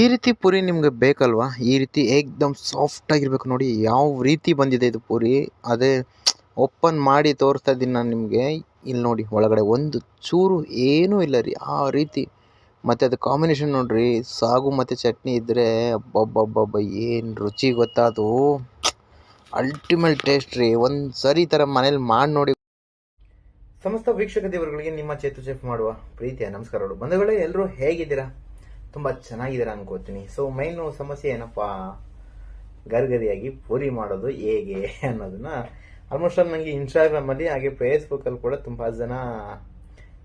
ಈ ರೀತಿ ಪೂರಿ ನಿಮಗೆ ಬೇಕಲ್ವಾ? ಈ ರೀತಿ ಏಕ್ದಮ್ ಸಾಫ್ಟಾಗಿರ್ಬೇಕು ನೋಡಿ, ಯಾವ ರೀತಿ ಬಂದಿದೆ ಇದು ಪೂರಿ? ಅದೇ ಓಪನ್ ಮಾಡಿ ತೋರಿಸ್ತಾ ಇದ್ದೀನಿ ನಾನು ನಿಮಗೆ. ಇಲ್ಲಿ ನೋಡಿ, ಒಳಗಡೆ ಒಂದು ಚೂರು ಏನೂ ಇಲ್ಲ ರೀ, ಆ ರೀತಿ. ಮತ್ತು ಅದು ಕಾಂಬಿನೇಷನ್ ನೋಡಿರಿ, ಸಾಗು ಮತ್ತು ಚಟ್ನಿ ಇದ್ದರೆ ಅಬ್ಬಬ್ಬಬ್ಬಬ್ಬ, ಏನು ರುಚಿ ಗೊತ್ತಾ ಅದು? ಅಲ್ಟಿಮೇಟ್ ಟೇಸ್ಟ್ ರೀ ಒಂದು ಸರಿ ಥರ ಮನೇಲಿ ಮಾಡಿ ನೋಡಿ. ಸಮಸ್ತ ವೀಕ್ಷಕ ದೇವರುಗಳಿಗೆ ನಿಮ್ಮ ಚೇತು ಚೆಫ್ ಮಾಡುವ ಪ್ರೀತಿಯ ನಮಸ್ಕಾರಗಳು ಬಂಧುಗಳೇ ಎಲ್ಲರೂ ಹೇಗಿದ್ದೀರಾ? ತುಂಬ ಚೆನ್ನಾಗಿದೆ ಅನ್ಕೋತೀನಿ ಸೊ ಮೈನ್ ಸಮಸ್ಯೆ ಏನಪ್ಪಾ? ಗರ್ಗರಿಯಾಗಿ ಪೂರಿ ಮಾಡೋದು ಹೇಗೆ ಅನ್ನೋದನ್ನ ಆಲ್ಮೋಸ್ಟ್ ಆಲ್ ನನಗೆ ಇನ್ಸ್ಟಾಗ್ರಾಮಲ್ಲಿ ಹಾಗೆ ಫೇಸ್ಬುಕ್ಕಲ್ಲಿ ಕೂಡ ತುಂಬ ಜನ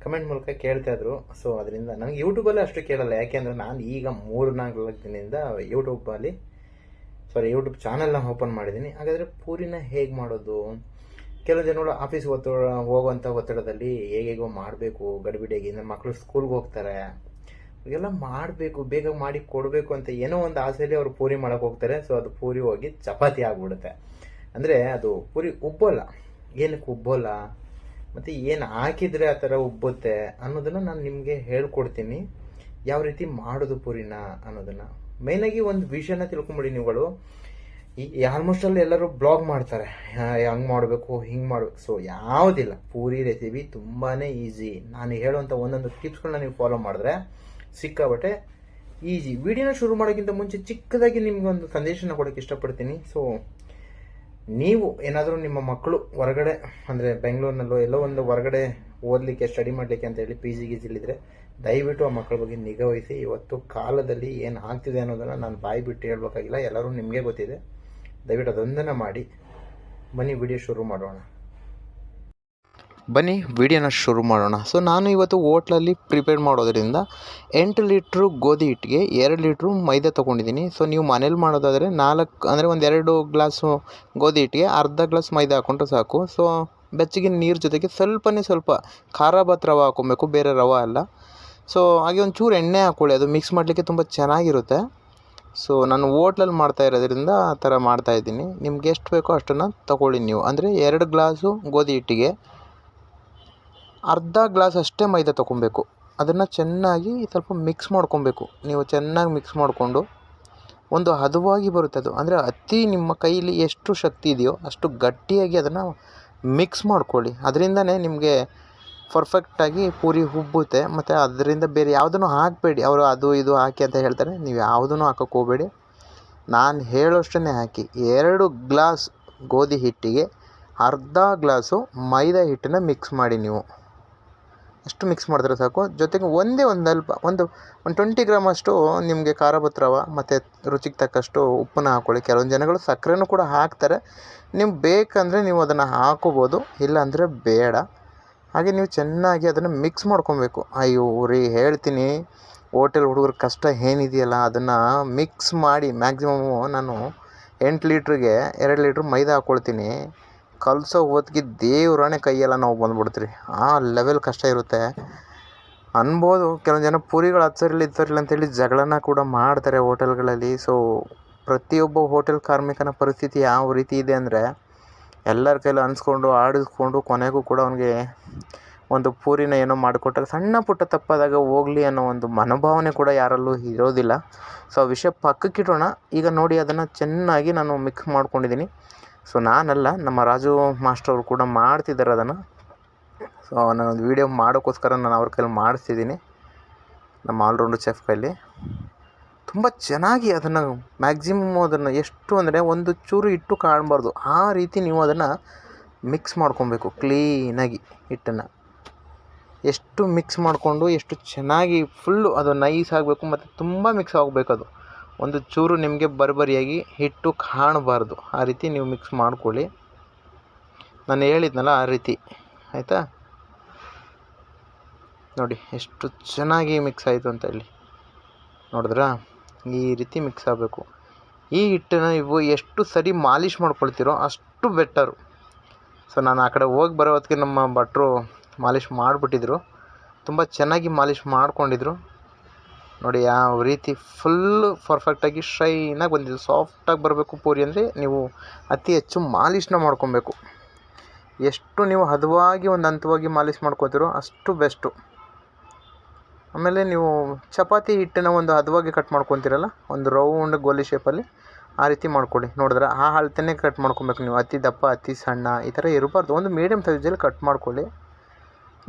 ಕಮೆಂಟ್ ಮೂಲಕ ಕೇಳ್ತಾ ಇದ್ರು. ಸೊ ಅದರಿಂದ ನನಗೆ ಯೂಟ್ಯೂಬಲ್ಲಿ ಅಷ್ಟು ಕೇಳಲ್ಲ. ಯಾಕೆಂದ್ರೆ ನಾನು ಈಗ ಮೂರು ನಾಲ್ಕು ದಿನದಿಂದ ಯೂಟ್ಯೂಬಲ್ಲಿ ಸಾರಿ ಯೂಟ್ಯೂಬ್ ಚಾನೆಲ್ನ ಓಪನ್ ಮಾಡಿದ್ದೀನಿ. ಹಾಗಾದರೆ ಪೂರಿನ ಹೇಗೆ ಮಾಡೋದು? ಕೆಲವು ಜನಗಳು ಆಫೀಸ್ಗೆ ಒತ್ತಡ ಹೋಗುವಂಥ ಒತ್ತಡದಲ್ಲಿ ಹೇಗೇಗೋ ಮಾಡಬೇಕು. ಗಡಿಬಿಡಿಯಾಗಿ, ಅಂದರೆ ಮಕ್ಕಳು ಸ್ಕೂಲ್ಗೆ ಹೋಗ್ತಾರೆ. ಇವೆಲ್ಲ ಮಾಡಬೇಕು, ಬೇಗ ಮಾಡಿ ಕೊಡಬೇಕು ಅಂತ ಏನೋ ಒಂದು ಆಸೆಯಲ್ಲಿ ಅವರು ಪೂರಿ ಮಾಡಕ್ಕೆ ಹೋಗ್ತಾರೆ. ಸೊ ಅದು ಪೂರಿ ಹೋಗಿ ಚಪಾತಿ ಆಗ್ಬಿಡುತ್ತೆ. ಅಂದರೆ ಅದು ಪೂರಿ ಉಬ್ಬೋಲ್ಲ. ಏನಕ್ಕೆ ಉಬ್ಬೋಲ್ಲ? ಮತ್ತು ಏನು ಹಾಕಿದರೆ ಆ ಥರ ಉಬ್ಬುತ್ತೆ ಅನ್ನೋದನ್ನು ನಾನು ನಿಮಗೆ ಹೇಳ್ಕೊಡ್ತೀನಿ. ಯಾವ ರೀತಿ ಮಾಡೋದು ಪೂರಿನ ಅನ್ನೋದನ್ನು? ಮೇಯ್ನಾಗಿ ಒಂದು ವಿಷಯನ ತಿಳ್ಕೊಂಬಿಡಿ ನೀವುಗಳು. ಈ ಆಲ್ಮೋಸ್ಟ್ ಅಲ್ಲಿ ಎಲ್ಲರೂ ಬ್ಲಾಗ್ ಮಾಡ್ತಾರೆ. ಹಂಗೆ ಮಾಡಬೇಕು, ಹಿಂಗೆ ಮಾಡಬೇಕು. ಸೊ ಯಾವುದಿಲ್ಲ. ಪೂರಿ ರೆಸಿಪಿ ತುಂಬಾ ಈಸಿ ನಾನು ಹೇಳುವಂಥ ಒಂದೊಂದು ಟಿಪ್ಸ್ಗಳನ್ನ ನೀವು ಫಾಲೋ ಮಾಡಿದ್ರೆ ಸಿಕ್ಕಾಬಟ್ಟೆ ಈಜಿ ವಿಡಿಯೋನ ಶುರು ಮಾಡೋಕ್ಕಿಂತ ಮುಂಚೆ ಚಿಕ್ಕದಾಗಿ ನಿಮ್ಗೆ ಒಂದು ಸಂದೇಶನ ಕೊಡೋಕ್ಕೆ ಇಷ್ಟಪಡ್ತೀನಿ. ಸೊ ನೀವು ಏನಾದರೂ ನಿಮ್ಮ ಮಕ್ಕಳು ಹೊರಗಡೆ, ಅಂದರೆ ಬೆಂಗಳೂರಿನಲ್ಲೋ ಎಲ್ಲೋ ಒಂದು ಹೊರಗಡೆ ಓದಲಿಕ್ಕೆ ಸ್ಟಡಿ ಮಾಡಲಿಕ್ಕೆ ಅಂತ ಹೇಳಿ ಪಿ ಜಿ ಗಿಜಿಲಿದ್ರೆ ದಯವಿಟ್ಟು ಆ ಮಕ್ಕಳ ಬಗ್ಗೆ ನಿಗಾ ವಹಿಸಿ. ಇವತ್ತು ಕಾಲದಲ್ಲಿ ಏನು ಆಗ್ತಿದೆ ಅನ್ನೋದನ್ನು ನಾನು ಬಾಯಿ ಬಿಟ್ಟು ಹೇಳಬೇಕಾಗಿಲ್ಲ. ಎಲ್ಲರೂ ನಿಮಗೆ ಗೊತ್ತಿದೆ. ದಯವಿಟ್ಟು ಅದೊಂದನ್ನು ಮಾಡಿ. ಬನ್ನಿ, ವಿಡಿಯೋ ಶುರು ಮಾಡೋಣ. ಬನ್ನಿ, ವಿಡಿಯೋನ ಶುರು ಮಾಡೋಣ. ಸೊ ನಾನು ಇವತ್ತು ಓಟ್ಲಲ್ಲಿ ಪ್ರಿಪೇರ್ ಮಾಡೋದ್ರಿಂದ ಎಂಟು ಲೀಟ್ರು ಗೋಧಿ ಹಿಟ್ಟಿಗೆ, ಎರಡು ಲೀಟ್ರು ಮೈದಾ ತೊಗೊಂಡಿದ್ದೀನಿ. ಸೊ ನೀವು ಮನೇಲಿ ಮಾಡೋದಾದರೆ ನಾಲ್ಕು, ಅಂದರೆ ಒಂದು ಎರಡು ಗ್ಲಾಸು ಗೋಧಿ ಹಿಟ್ಟಿಗೆ, ಅರ್ಧ ಗ್ಲಾಸ್ ಮೈದಾ ಹಾಕೊಂಡ್ರೆ ಸಾಕು. ಸೊ ಬೆಚ್ಚಗಿನ ನೀರು ಜೊತೆಗೆ ಸ್ವಲ್ಪನೇ ಸ್ವಲ್ಪ ಖಾರ ಭಾತ್ ರವೆ ಹಾಕ್ಕೊಬೇಕು ಬೇರೆ ರವೆ ಅಲ್ಲ. ಸೊ ಹಾಗೆ ಒಂಚೂರು ಚೂರು ಎಣ್ಣೆ ಹಾಕ್ಕೊಳ್ಳಿ ಅದು ಮಿಕ್ಸ್ ಮಾಡಲಿಕ್ಕೆ ತುಂಬ ಚೆನ್ನಾಗಿರುತ್ತೆ. ಸೊ ನಾನು ಓಟ್ಲಲ್ಲಿ ಮಾಡ್ತಾ ಇರೋದ್ರಿಂದ ಆ ಥರ ಮಾಡ್ತಾಯಿದ್ದೀನಿ ನಿಮ್ಗೆ ಎಷ್ಟು ಬೇಕೋ ಅಷ್ಟನ್ನು ತಗೊಳ್ಳಿ ನೀವು. ಅಂದರೆ ಎರಡು ಗ್ಲಾಸು ಗೋಧಿ ಹಿಟ್ಟಿಗೆ ಅರ್ಧ ಗ್ಲಾಸ್ ಅಷ್ಟೇ ಮೈದಾ ತೊಗೊಬೇಕು ಅದನ್ನು ಚೆನ್ನಾಗಿ ಸ್ವಲ್ಪ ಮಿಕ್ಸ್ ಮಾಡ್ಕೊಬೇಕು. ನೀವು ಚೆನ್ನಾಗಿ ಮಿಕ್ಸ್ ಮಾಡಿಕೊಂಡು ಒಂದು ಹದವಾಗಿ ಬರುತ್ತೆ ಅದು. ಅಂದರೆ ಅತಿ ನಿಮ್ಮ ಕೈಯಲ್ಲಿ ಎಷ್ಟು ಶಕ್ತಿ ಇದೆಯೋ ಅಷ್ಟು ಗಟ್ಟಿಯಾಗಿ ಅದನ್ನು ಮಿಕ್ಸ್ ಮಾಡ್ಕೊಳ್ಳಿ. ಅದರಿಂದನೇ ನಿಮಗೆ ಪರ್ಫೆಕ್ಟಾಗಿ ಪೂರಿ ಉಬ್ಬುತ್ತೆ ಮತ್ತು ಅದರಿಂದ ಬೇರೆ ಯಾವುದನ್ನು ಹಾಕಬೇಡಿ. ಅವರು ಅದು ಇದು ಹಾಕಿ ಅಂತ ಹೇಳ್ತಾರೆ. ನೀವು ಯಾವುದನ್ನು ಹಾಕೋಕ್ಕೆ ಹೋಗಬೇಡಿ. ನಾನು ಹೇಳೋಷ್ಟನ್ನೇ ಹಾಕಿ. ಎರಡು ಗ್ಲಾಸ್ ಗೋಧಿ ಹಿಟ್ಟಿಗೆ ಅರ್ಧ ಗ್ಲಾಸು ಮೈದಾ ಹಿಟ್ಟನ್ನು ಮಿಕ್ಸ್ ಮಾಡಿ ನೀವು. ಅಷ್ಟು ಮಿಕ್ಸ್ ಮಾಡಿದ್ರೆ ಸಾಕು. ಜೊತೆಗೆ ಒಂದೇ ಒಂದು ಅಲ್ಪ, ಒಂದು ಒಂದು ಟ್ವೆಂಟಿ ಗ್ರಾಮ್ ಅಷ್ಟು ನಿಮಗೆ ಖಾರ ರವ ಮತ್ತು ರುಚಿಗೆ ತಕ್ಕಷ್ಟು ಉಪ್ಪನ್ನ ಹಾಕ್ಕೊಳ್ಳಿ ಕೆಲವೊಂದು ಜನಗಳು ಸಕ್ಕರೆನೂ ಕೂಡ ಹಾಕ್ತಾರೆ. ನಿಮ್ಗೆ ಬೇಕಂದರೆ ನೀವು ಅದನ್ನು ಹಾಕೋಬೋದು, ಇಲ್ಲಾಂದರೆ ಬೇಡ. ಹಾಗೆ ನೀವು ಚೆನ್ನಾಗಿ ಅದನ್ನು ಮಿಕ್ಸ್ ಮಾಡ್ಕೊಬೇಕು. ಅಯ್ಯೋ ರೀ ಹೇಳ್ತೀನಿ. ಹೋಟೆಲ್ ಹುಡುಗರು ಕಷ್ಟ ಏನಿದೆಯಲ್ಲ, ಅದನ್ನು ಮಿಕ್ಸ್ ಮಾಡಿ ಮ್ಯಾಕ್ಸಿಮಮ್ಮು ನಾನು ಎಂಟು ಲೀಟ್ರಿಗೆ ಎರಡು ಲೀಟ್ರ್ ಮೈದಾ ಹಾಕ್ಕೊಳ್ತೀನಿ ಕಲಸೋ ಹೊತ್ತಿಗೆ ದೇವ್ರಾಣೆ ಕೈಯೆಲ್ಲ ನಾವು ಬಂದ್ಬಿಡ್ತೀರಿ. ಆ ಲೆವೆಲ್ ಕಷ್ಟ ಇರುತ್ತೆ. ಅನ್ಬೋದು ಕೆಲವೊಂದು ಜನ ಪೂರಿಗಳು ಹತ್ತಿರಲಿ ಇತ್ತರಿಲ್ಲ ಅಂತೇಳಿ ಜಗಳನ ಕೂಡ ಮಾಡ್ತಾರೆ ಹೋಟೆಲ್ಗಳಲ್ಲಿ. ಸೊ ಪ್ರತಿಯೊಬ್ಬ ಹೋಟೆಲ್ ಕಾರ್ಮಿಕನ ಪರಿಸ್ಥಿತಿ ಯಾವ ರೀತಿ ಇದೆ ಅಂದರೆ, ಎಲ್ಲರ ಕೈಲೂ ಅನ್ಸ್ಕೊಂಡು, ಆಡಿಸ್ಕೊಂಡು ಕೊನೆಗೂ ಕೂಡ ಅವನಿಗೆ ಒಂದು ಪೂರಿನ ಏನೋ ಮಾಡಿಕೊಟ್ಟಾಗ ಸಣ್ಣ ಪುಟ್ಟ ತಪ್ಪಾದಾಗ ಹೋಗಲಿ ಅನ್ನೋ ಒಂದು ಮನೋಭಾವನೆ ಕೂಡ ಯಾರಲ್ಲೂ ಇರೋದಿಲ್ಲ. ಸೊ ಆ ವಿಷಯ ಪಕ್ಕಕ್ಕಿಡೋಣ. ಈಗ ನೋಡಿ ಅದನ್ನು ಚೆನ್ನಾಗಿ ನಾನು ಮಿಕ್ಸ್ ಮಾಡ್ಕೊಂಡಿದ್ದೀನಿ. ಸೊ ನಾನಲ್ಲ, ನಮ್ಮ ರಾಜು ಮಾಸ್ಟರ್ ಕೂಡ ಮಾಡ್ತಿದ್ದಾರೆ ಅದನ್ನು. ಸೊ ನಾನೊಂದು ವೀಡಿಯೋ ಮಾಡೋಕ್ಕೋಸ್ಕರ ನಾನು ಅವ್ರ ಕೈಲಿ ಮಾಡಿಸ್ತಿದ್ದೀನಿ. ನಮ್ಮ ಆಲ್ರೌಂಡ್ ಚೆಫ್ ಕೈಲಿ. ತುಂಬ ಚೆನ್ನಾಗಿ ಅದನ್ನು ಮ್ಯಾಕ್ಸಿಮಮ್ ಅದನ್ನು ಎಷ್ಟು ಅಂದರೆ ಒಂದು ಚೂರು ಇಟ್ಟು ಕಾಣಬಾರ್ದು. ಆ ರೀತಿ ನೀವು ಅದನ್ನು ಮಿಕ್ಸ್ ಮಾಡ್ಕೊಬೇಕು ಕ್ಲೀನಾಗಿ ಹಿಟ್ಟನ್ನು. ಎಷ್ಟು ಮಿಕ್ಸ್ ಮಾಡಿಕೊಂಡು ಎಷ್ಟು ಚೆನ್ನಾಗಿ ಫುಲ್ಲು ಅದು ನೈಸ್ ಆಗಬೇಕು, ಮತ್ತು ತುಂಬ ಮಿಕ್ಸ್ ಆಗಬೇಕು ಅದು. ಒಂದು ಚೂರು ನಿಮಗೆ ಬರ್ಬರಿಯಾಗಿ ಹಿಟ್ಟು ಕಾಣಬಾರ್ದು. ಆ ರೀತಿ ನೀವು ಮಿಕ್ಸ್ ಮಾಡ್ಕೊಳ್ಳಿ. ನಾನು ಹೇಳಿದ್ನಲ್ಲ ಆ ರೀತಿ. ಆಯಿತಾ? ನೋಡಿ, ಎಷ್ಟು ಚೆನ್ನಾಗಿ ಮಿಕ್ಸ್ ಆಯಿತು ಅಂತ ಹೇಳಿ. ನೋಡಿದ್ರಾ? ಈ ರೀತಿ ಮಿಕ್ಸ್ ಆಗಬೇಕು. ಈ ಹಿಟ್ಟನ್ನು ನೀವು ಎಷ್ಟು ಸರಿ ಮಾಲಿಷ್ ಮಾಡ್ಕೊಳ್ತೀರೋ ಅಷ್ಟು ಬೆಟ್ಟರು ಸೊ ನಾನು ಆ ಕಡೆ ಹೋಗಿ ಬರೋ ಹೊತ್ತಿಗೆ ನಮ್ಮ ಭಟ್ರು ಮಾಲಿಷ್ ಮಾಡಿಬಿಟ್ಟಿದ್ರು. ತುಂಬ ಚೆನ್ನಾಗಿ ಮಾಲಿಷ್ ಮಾಡ್ಕೊಂಡಿದ್ರು. ನೋಡಿ, ಯಾವ ರೀತಿ ಫುಲ್ಲು ಪರ್ಫೆಕ್ಟಾಗಿ ಶೈನಾಗಿ ಬಂದಿದೆ. ಸಾಫ್ಟಾಗಿ ಬರಬೇಕು ಪೂರಿ ಅಂದರೆ ನೀವು ಅತಿ ಹೆಚ್ಚು ಮಾಲಿಶ್ನ ಮಾಡ್ಕೊಬೇಕು. ಎಷ್ಟು ನೀವು ಹದವಾಗಿ ಒಂದು ಹಂತವಾಗಿ ಮಾಲಿಶ್ ಮಾಡ್ಕೋತೀರೋ ಅಷ್ಟು ಬೆಸ್ಟು ಆಮೇಲೆ ನೀವು ಚಪಾತಿ ಹಿಟ್ಟನ್ನ ಒಂದು ಹದವಾಗಿ ಕಟ್ ಮಾಡ್ಕೊತೀರಲ್ಲ, ಒಂದು ರೌಂಡ್ ಗೋಲಿ ಶೇಪಲ್ಲಿ ಆ ರೀತಿ ಮಾಡ್ಕೊಳ್ಳಿ. ನೋಡಿದ್ರೆ ಆ ಅಳತೆನೇ ಕಟ್ ಮಾಡ್ಕೊಬೇಕು ನೀವು. ಅತಿ ದಪ್ಪ, ಅತಿ ಸಣ್ಣ, ಈ ಥರ ಇರಬಾರ್ದು. ಒಂದು ಮೀಡಿಯಮ್ ಸೈಜಲ್ಲಿ ಕಟ್ ಮಾಡ್ಕೊಳ್ಳಿ.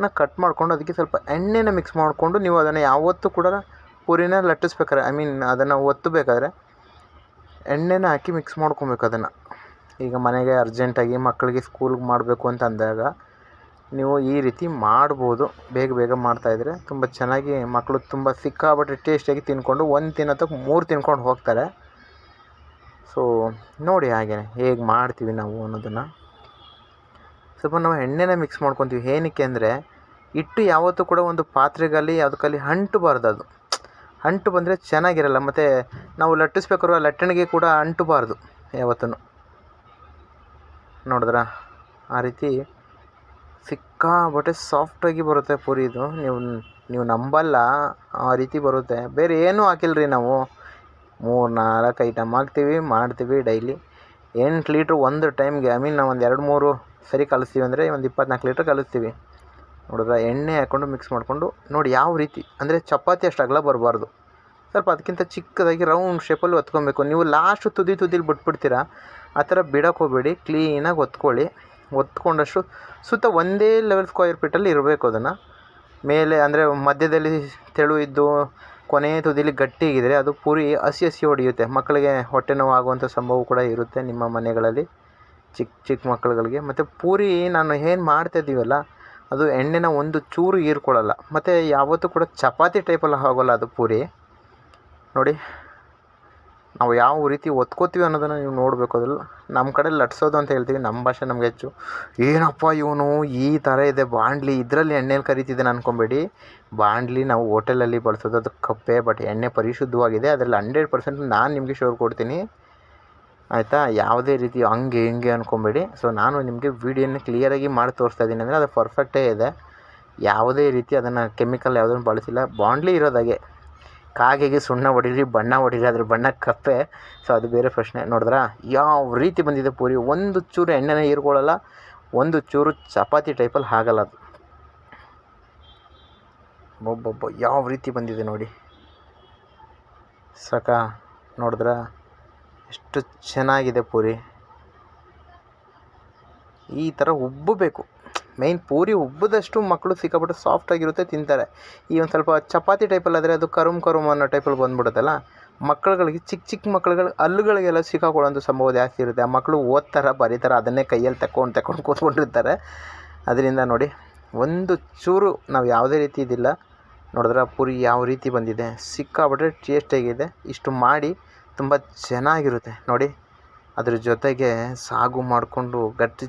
ನಾ ಕಟ್ ಮಾಡಿಕೊಂಡು ಅದಕ್ಕೆ ಸ್ವಲ್ಪ ಎಣ್ಣೆನ ಮಿಕ್ಸ್ ಮಾಡಿಕೊಂಡು ನೀವು ಅದನ್ನು ಯಾವತ್ತೂ ಕೂಡ ಪೂರಿನ ಲಟ್ಟಿಸ್ಬೇಕಾದ್ರೆ ಐ ಮೀನ್ ಅದನ್ನು ಒತ್ತಬೇಕಾದ್ರೆ ಎಣ್ಣೆನ ಹಾಕಿ ಮಿಕ್ಸ್ ಮಾಡ್ಕೊಬೇಕು ಅದನ್ನು. ಈಗ ಮನೆಗೆ ಅರ್ಜೆಂಟಾಗಿ ಮಕ್ಕಳಿಗೆ ಸ್ಕೂಲ್ಗೆ ಮಾಡಬೇಕು ಅಂತ ಅಂದಾಗ ನೀವು ಈ ರೀತಿ ಮಾಡ್ಬೋದು. ಬೇಗ ಬೇಗ ಮಾಡ್ತಾಯಿದ್ರೆ ತುಂಬ ಚೆನ್ನಾಗಿ ಮಕ್ಕಳು ತುಂಬ ಸಿಕ್ಕಾಪಟ್ಟೆ ಟೇಸ್ಟಿಯಾಗಿ ತಿನ್ಕೊಂಡು ಒಂದು ತಿನ್ನೋತಕ್ಕೆ ಮೂರು ತಿನ್ಕೊಂಡು ಹೋಗ್ತಾರೆ. ಸೊ ನೋಡಿ ಹಾಗೇ ಹೇಗೆ ಮಾಡ್ತೀವಿ ನಾವು ಅನ್ನೋದನ್ನು. ಸ್ವಲ್ಪ ನಾವು ಎಣ್ಣೆನ ಮಿಕ್ಸ್ ಮಾಡ್ಕೊತೀವಿ. ಏನಕ್ಕೆ ಅಂದರೆ ಹಿಟ್ಟು ಯಾವತ್ತೂ ಕೂಡ ಒಂದು ಪಾತ್ರೆಗಲ್ಲಿ ಯಾವುದಕ್ಕಲ್ಲಿ ಅಂಟಬಾರ್ದು ಅದು. ಅಂಟು ಬಂದರೆ ಚೆನ್ನಾಗಿರಲ್ಲ, ಮತ್ತು ನಾವು ಲಟ್ಟಿಸ್ಬೇಕಾದ್ರೂ ಲಟ್ಟಣಿಗೆ ಕೂಡ ಅಂಟಬಾರ್ದು ಯಾವತ್ತೂ ನೋಡಿದ್ರಾ? ಆ ರೀತಿ ಸಿಕ್ಕಾಪಟ್ಟೆ ಸಾಫ್ಟಾಗಿ ಬರುತ್ತೆ ಪೂರಿ ಇದು. ನೀವು ನೀವು ನಂಬಲ್ಲ, ಆ ರೀತಿ ಬರುತ್ತೆ. ಬೇರೆ ಏನೂ ಹಾಕಿಲ್ಲ ರೀ ನಾವು. ಮೂರು, ನಾಲ್ಕು ಐಟಮ್ ಹಾಕ್ತೀವಿ, ಮಾಡ್ತೀವಿ ಡೈಲಿ ಎಂಟು ಲೀಟ್ರ್ ಒಂದು ಟೈಮ್ಗೆ ಐ ಮೀನ್ ನಾವು ಒಂದು ಎರಡು, ಮೂರು ಸರಿ ಕಲಿಸ್ತೀವಿ ಅಂದರೆ ಒಂದು ಇಪ್ಪತ್ನಾಲ್ಕು ಲೀಟ್ರ್ ಕಲಿಸ್ತೀವಿ. ನೋಡಿದ್ರೆ ಎಣ್ಣೆ ಹಾಕ್ಕೊಂಡು ಮಿಕ್ಸ್ ಮಾಡಿಕೊಂಡು ನೋಡಿ ಯಾವ ರೀತಿ, ಅಂದರೆ ಚಪಾತಿ ಅಷ್ಟು ಅಗಲ ಬರಬಾರ್ದು. ಸ್ವಲ್ಪ ಅದಕ್ಕಿಂತ ಚಿಕ್ಕದಾಗಿ ರೌಂಡ್ ಶೇಪಲ್ಲಿ ಒತ್ಕೊಬೇಕು. ನೀವು ಲಾಸ್ಟ್ ತುದಿ ತುದಿಲಿ ಬಿಟ್ಬಿಡ್ತೀರಾ, ಆ ಥರ ಬಿಡೋಕೆ ಹೋಗಬೇಡಿ ಕ್ಲೀನಾಗಿ ಒತ್ಕೊಳ್ಳಿ. ಒತ್ಕೊಂಡಷ್ಟು ಸುತ್ತ ಒಂದೇ ಲೆವೆಲ್ ಸ್ಕ್ವಯರ್ ಫೀಟಲ್ಲಿ ಇರಬೇಕು ಅದನ್ನು. ಮೇಲೆ ಅಂದರೆ ಮಧ್ಯದಲ್ಲಿ ತೆಳು ಇದ್ದು ಕೊನೆಯ ತುದಿಲಿ ಗಟ್ಟಿಗಿದ್ರೆ ಅದು ಪೂರಿ ಹಸಿ ಹಸಿ ಹೊಡೆಯುತ್ತೆ. ಮಕ್ಕಳಿಗೆ ಹೊಟ್ಟೆ ನೋವು ಆಗುವಂಥ ಸಂಭವ ಕೂಡ ಇರುತ್ತೆ ನಿಮ್ಮ ಮನೆಗಳಲ್ಲಿ ಚಿಕ್ಕ ಚಿಕ್ಕ ಮಕ್ಕಳುಗಳಿಗೆ. ಮತ್ತು ಪೂರಿ ನಾನು ಏನು ಮಾಡ್ತಾಯಿದ್ದೀವಲ್ಲ ಅದು ಎಣ್ಣೆನ ಒಂದು ಚೂರು ಹೀರ್ಕೊಳ್ಳಲ್ಲ. ಮತ್ತು ಯಾವತ್ತೂ ಕೂಡ ಚಪಾತಿ ಟೈಪಲ್ಲಿ ಆಗೋಲ್ಲ ಅದು ಪೂರಿ. ನೋಡಿ, ನಾವು ಯಾವ ರೀತಿ ಒತ್ಕೋತೀವಿ ಅನ್ನೋದನ್ನು ನೀವು ನೋಡಬೇಕು ಅದ್ರಲ್ಲಿ. ನಮ್ಮ ಕಡೆ ಲಟ್ಸೋದು ಅಂತ ಹೇಳ್ತೀವಿ ನಮ್ಮ ಭಾಷೆ ನಮಗೆ ಹೆಚ್ಚು. ಏನಪ್ಪ ಇವನು ಈ ಥರ ಇದೆ, ಬಾಂಡ್ಲಿ, ಇದರಲ್ಲಿ ಎಣ್ಣೆಲಿ ಕರಿತಿದ್ದೀನಿ ಅಂದ್ಕೊಬೇಡಿ ಬಾಂಡ್ಲಿ ನಾವು ಹೋಟೆಲಲ್ಲಿ ಬಳಸೋದು ಅದು ಕಪ್ಪೆ ಬಟ್ ಎಣ್ಣೆ ಪರಿಶುದ್ಧವಾಗಿದೆ. ಅದರಲ್ಲಿ ಹಂಡ್ರೆಡ್ ಪರ್ಸೆಂಟ್ ನಾನು ನಿಮಗೆ ಶೋರ್ ಕೊಡ್ತೀನಿ. ಆಯಿತಾ? ಯಾವುದೇ ರೀತಿ ಹಂಗೆ ಹಿಂಗೆ ಅಂದ್ಕೊಬೇಡಿ ಸೊ ನಾನು ನಿಮಗೆ ವೀಡಿಯೋನ ಕ್ಲಿಯರಾಗಿ ಮಾಡಿ ತೋರಿಸ್ತಾ ಇದ್ದೀನಿ ಅಂದರೆ ಅದು ಪರ್ಫೆಕ್ಟೇ ಇದೆ. ಯಾವುದೇ ರೀತಿ ಅದನ್ನು ಕೆಮಿಕಲ್ ಯಾವುದನ್ನು ಬಳಸಿಲ್ಲ. ಬಾಂಡ್ಲಿ ಇರೋದಾಗೆ ಕಾಗೆಗೆ ಸುಣ್ಣ ಹೊಡೀರಿ ಬಣ್ಣ ಹೊಡೀರಿ ಅದ್ರ ಬಣ್ಣ ಕಪ್ಪೆ. ಸೊ ಅದು ಬೇರೆ ಪ್ರಶ್ನೆ. ನೋಡಿದ್ರಾ? ಯಾವ ರೀತಿ ಬಂದಿದೆ ಪೂರಿ? ಒಂದು ಚೂರು ಎಣ್ಣೆನೇ ಹೀರ್ಕೊಳ್ಳಲ್ಲ, ಒಂದು ಚೂರು ಚಪಾತಿ ಟೈಪಲ್ಲಿ ಆಗಲ್ಲ ಅದು. ಒಬ್ಬೊಬ್ಬ ಯಾವ ರೀತಿ ಬಂದಿದೆ ನೋಡಿ. ಸಾಕಾ, ನೋಡಿದ್ರಾ? ಎಷ್ಟು ಚೆನ್ನಾಗಿದೆ ಪೂರಿ. ಈ ಥರ ಉಬ್ಬಬೇಕು ಮೇಯ್ನ್ ಪೂರಿ ಉಬ್ಬದಷ್ಟು ಮಕ್ಕಳು ಸಿಕ್ಕಾಪಟ್ಟೆ ಸಾಫ್ಟಾಗಿರುತ್ತೆ ತಿಂತಾರೆ. ಈ ಒಂದು ಸ್ವಲ್ಪ ಚಪಾತಿ ಟೈಪಲ್ಲಾದರೆ ಅದು ಕರುಮ್ ಕರುಮ್ ಅನ್ನೋ ಟೈಪಲ್ಲಿ ಬಂದ್ಬಿಡುತ್ತಲ್ಲ ಮಕ್ಕಳುಗಳಿಗೆ ಚಿಕ್ಕ ಚಿಕ್ಕ ಮಕ್ಕಳುಗಳು ಹಲ್ಲುಗಳಿಗೆಲ್ಲ ಸಿಕ್ಕಾಕೊಳ್ಳೋಂಥ ಸಂಭವ ಜಾಸ್ತಿ ಇರುತ್ತೆ. ಆ ಮಕ್ಕಳು ಓದ್ತಾರೆ, ಬರೀತಾರೆ, ಅದನ್ನೇ ಕೈಯಲ್ಲಿ ತಗೊಂಡು ತಗೊಂಡು ಕೂತ್ಕೊಂಡಿರ್ತಾರೆ. ಅದರಿಂದ ನೋಡಿ, ಒಂದು ಚೂರು ನಾವು ಯಾವುದೇ ರೀತಿ ಇದಿಲ್ಲ. ನೋಡಿದ್ರೆ ಪೂರಿ ಯಾವ ರೀತಿ ಬಂದಿದೆ, ಸಿಕ್ಕಾಪಟ್ಟೆ ಟೇಸ್ಟಿಯಾಗಿದೆ ಇಷ್ಟು ಮಾಡಿ ತುಂಬ ಚೆನ್ನಾಗಿರುತ್ತೆ ನೋಡಿ. ಅದ್ರ ಜೊತೆಗೆ ಸಾಗು ಮಾಡಿಕೊಂಡು ಗಟ್ಟಿ